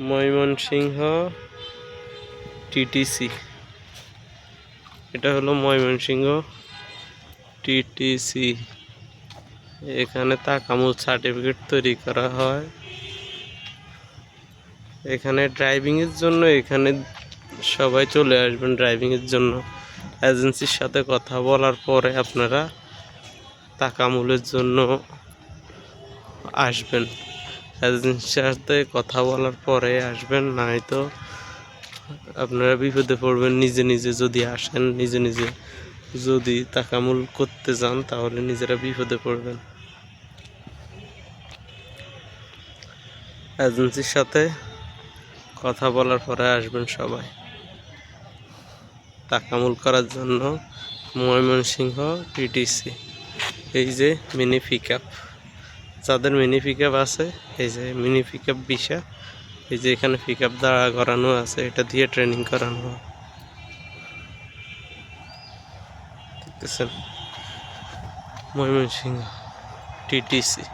Mymensingh TTC. এটা হলো Mymensingh TTC. এখানে তাকামুল সার্টিফিকেট তৈরি করা হয়। এখানে ড্রাইভিংয়ের জন্য এখানে সবাই চলে আসবেন ড্রাইভিংয়ের জন্য। এজেন্সির সাথে কথা বলার পরে আপনারা তাকামুলের জন্য আসবেন। এজেন্সির সাথে কথা বলার পরে আসবেন নাই তো আপনারা বিপদে পড়বেন, নিজে নিজে যদি আসেন, নিজে নিজে যদি তাকামুল করতে যান, তাহলে নিজেরা বিপদে পড়বেন। এজেন্সির সাথে কথা বলার পরে আসবেন সবাই। তাকামুল করার জন্য ময়মনসিংহ টিটিসি এই যে মিনি পিক আপ যাদের মিনি পিক আছে, এই যে মিনি পিক আপ বিশা, এই যে এখানে পিক আপ দাঁড়া করানো আছে, এটা দিয়ে ট্রেনিং করানো। দেখতেছেন? ময়মনসিংহ টিটিসি